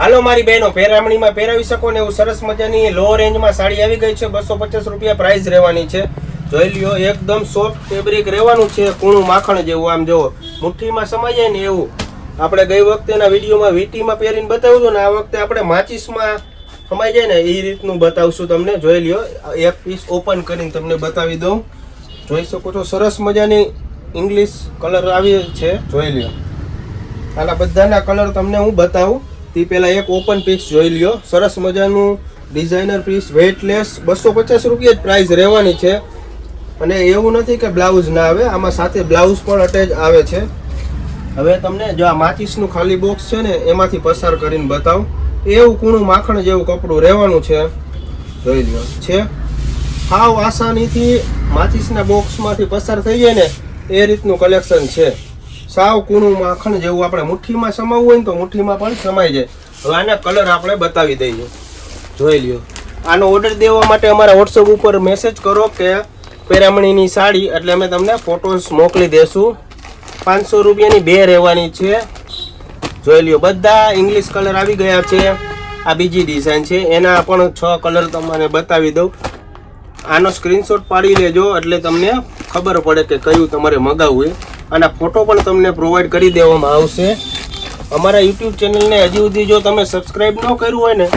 હાલો મારી બહેનો, પહેરામણીમાં પહેરાવી શકો ને એવું સરસ મજાની લો રેન્જમાં સાડી આવી ગઈ છે, બસો પચાસ રૂપિયા પ્રાઇસ રહેવાની છે. જોઈ લ્યો, એકદમ સોફ્ટ ફેબ્રિક રહેવાનું છે, કૂણું માખણ જેવું, આમ જોવો મુઠ્ઠીમાં સમાઈ જાય ને એવું. આપણે ગઈ વખતેના વિડીયોમાં વીટીમાં પહેરીને બતાવ્યું હતું ને, આ વખતે આપણે માચીસમાં સમાઈ જાય ને, એ રીતનું બતાવશું તમને. જોઈ લ્યો, એક પીસ ઓપન કરીને તમને બતાવી દઉં. જોઈ શકો છો, સરસ મજાની ઇંગ્લિશ કલર આવી છે. જોઈ લ્યો. આના બધાના કલર તમને હું બતાવું. તે પહેલાં એક ઓપન પીસ જોઈ લ્યો. સરસ મજાનું ડિઝાઇનર પીસ વેઇટલેસ બસો પચાસ રૂપિયા જ પ્રાઇસ રહેવાની છે. અને એવું નથી કે બ્લાઉઝ ના આવે, આમાં સાથે બ્લાઉઝ પણ અટેચ આવે છે. હવે તમને જો આ માચીસનું ખાલી બોક્સ છે ને, એમાંથી પસાર કરીને બતાવું. એવું કૂણું માખણ જેવું કપડું રહેવાનું છે. જોઈ લ્યો. છે. સાવ આસાનીથી માચીસના બોક્સમાંથી પસાર થઈ જાય ને, એ રીતનું કલેક્શન છે. સાવ કૂણું માખણ જેવું આપણે મુઠ્ઠીમાં સમાવવું હોય ને તો મુઠ્ઠીમાં પણ સમાઈ જાય. હવે આના કલર આપણે બતાવી દઈએ. જોઈ લ્યો. આનો ઓર્ડર દેવા માટે અમારા વોટ્સઅપ ઉપર મેસેજ કરો કે પેરામણીની સાડી, એટલે અમે તમને ફોટોસ મોકલી દેશું. પાંચસો રૂપિયાની બે રહેવાની છે. જોઈ લ્યો, બધા ઇંગ્લિશ કલર આવી ગયા છે. આ બીજી ડિઝાઇન છે. એના પણ છ કલર તમને બતાવી દઉં. આનો સ્ક્રીનશોટ પાડી લેજો, એટલે તમને ખબર પડે કે કયું તમારે મગાવવું આના ફોટો પણ તમને પ્રોવાઈડ કરી દેવામાં આવશે. અમારા યુટ્યુબ ચેનલને હજી સુધી જો તમે સબસ્ક્રાઈબ ન કર્યું હોય ને,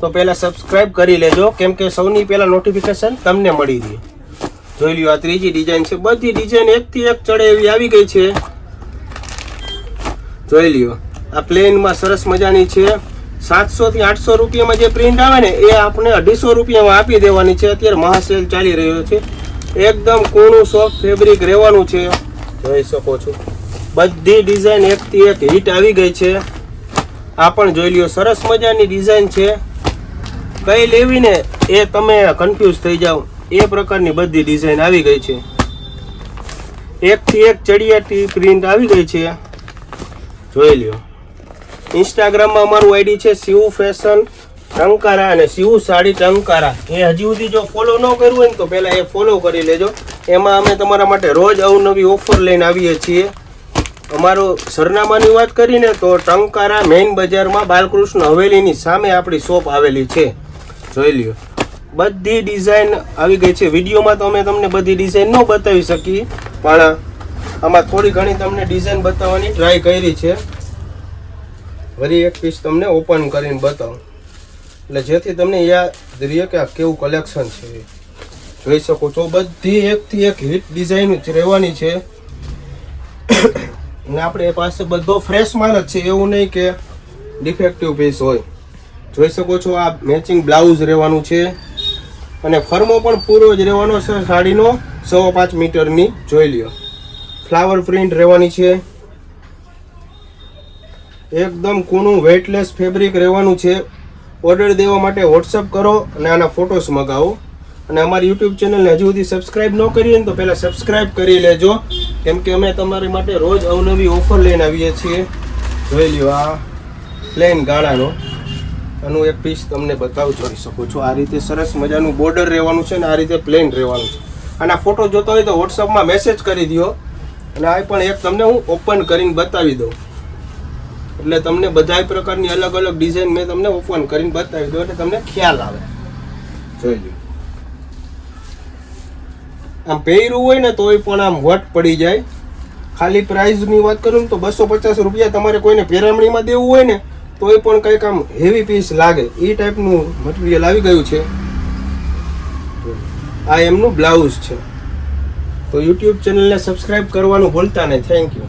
તો પહેલાં સબસ્ક્રાઈબ કરી લેજો. કેમ કે સૌની પહેલાં નોટિફિકેશન તમને મળી રહે. જોઈ લ્યો, આ ત્રીજી ડિઝાઇન છે. બધી ડિઝાઇન એકથી એક ચડે એવી આવી ગઈ છે. જોઈ લ્યો, આ પ્લેનમાં સરસ મજાની છે. સાતસોથી આઠસો રૂપિયામાં જે પ્રિન્ટ આવે ને, એ આપણે અઢીસો રૂપિયામાં આપી દેવાની છે. અત્યારે મહાસેલ ચાલી રહ્યો છે. એકદમ કૂણું સોફ્ટ ફેબ્રિક રહેવાનું છે. જોઈ શકો છો. બધી ડિઝાઇન એકથી એક હિટ આવી ગઈ છે. આ પણ જોઈ લ્યો, સરસ મજાની ડિઝાઇન છે. કઈ લેવી ને એ તમે કન્ફ્યુઝ થઈ જાઓ. એ પ્રકારની બધી ડિઝાઇન આવી ગઈ છે. એકથી એક ચડિયાટી પ્રિન્ટ આવી ગઈ છે. જોઈ લ્યો. ઇન્સ્ટાગ્રામમાં અમારું આઈડી છે શિવ ફેશન ટંકારા અને શિવ સાડી ટંકારા. એ હજી સુધી જો ફોલો ન કર્યું હોય ને તો પહેલાં એ ફોલો કરી લેજો. એમાં અમે તમારા માટે રોજ અવનવી ઓફર લઈને આવીએ છીએ. અમારું સરનામાની વાત કરીને તો ટંકારા મેઇન બજારમાં બાલકૃષ્ણ હવેલીની સામે આપણી શોપ આવેલી છે. જોઈ લ્યો. બધી ડિઝાઇન આવી ગઈ છે. વિડીયોમાં તો અમે તમને બધી ડિઝાઇન ન બતાવી શકીએ, પણ આમાં થોડી ઘણી તમને ડિઝાઇન બતાવવાની ટ્રાય કરી છે. વળી એક પીસ તમને ઓપન કરીને બતાવું. એટલે જેથી તમને યાદ રહીએ કે આ કેવું કલેક્શન છે. જોઈ શકો છો. બધી એકથી એક હિટ ડિઝાઇન જ રહેવાની છે. અને આપણે પાસે બધો ફ્રેશ માલ જ છે. એવું નહીં કે ડિફેક્ટિવ પીસ હોય. જોઈ શકો છો, આ મેચિંગ બ્લાઉઝ રહેવાનું છે. અને ફર્મો પણ પૂરો જ રહેવાનો છે સાડીનો. સવા પાંચ મીટરની. જોઈ લ્યો. ફ્લાવર પ્રિન્ટ રહેવાની છે. એકદમ કૂણું વેઇટલેસ ફેબ્રિક રહેવાનું છે. ઓર્ડર દેવા માટે વોટ્સઅપ કરો અને આના ફોટોસ મગાવો. અને અમારી યુટ્યુબ ચેનલને હજુ સુધી સબસ્ક્રાઇબ ન કરી હોય ને તો પહેલાં સબસ્ક્રાઇબ કરી લેજો. કેમ કે અમે તમારી માટે રોજ અવનવી ઓફર લઈને આવીએ છીએ. જોઈ લ્યો આ પ્લેન ગાળાનો. આનું એક પીસ તમને બતાવ, જોઈ શકો છો. આ રીતે સરસ મજાનું બોર્ડર રહેવાનું છે ને આ રીતે પ્લેન રહેવાનું છે. આના ફોટો જોતો હોય તો વોટ્સઅપમાં મેસેજ કરી દો અને આ પણ એક તમને હું ઓપન કરીને બતાવી દઉં. એટલે તમને બધા પ્રકારની અલગ અલગ ડિઝાઇન મેં તમને ઓપન કરીને બતાવી દઉં. એટલે તમને ખ્યાલ આવે. જોઈ લો આમ પહેર્યું હોય ને તોય પણ આમ વટ પડી જાય. ખાલી પ્રાઇઝની વાત કરું તો બસો પચાસ રૂપિયા તમારે કોઈને પેરામણીમાં દેવું હોય ને તોય પણ કંઈક આમ હેવી પીસ લાગે. એ ટાઈપનું મટીરિયલ આવી ગયું છે. આ એમનું બ્લાઉઝ છે. તો યુટ્યુબ ચેનલને સબસ્ક્રાઇબ કરવાનું ભૂલતા નહીં. Thank you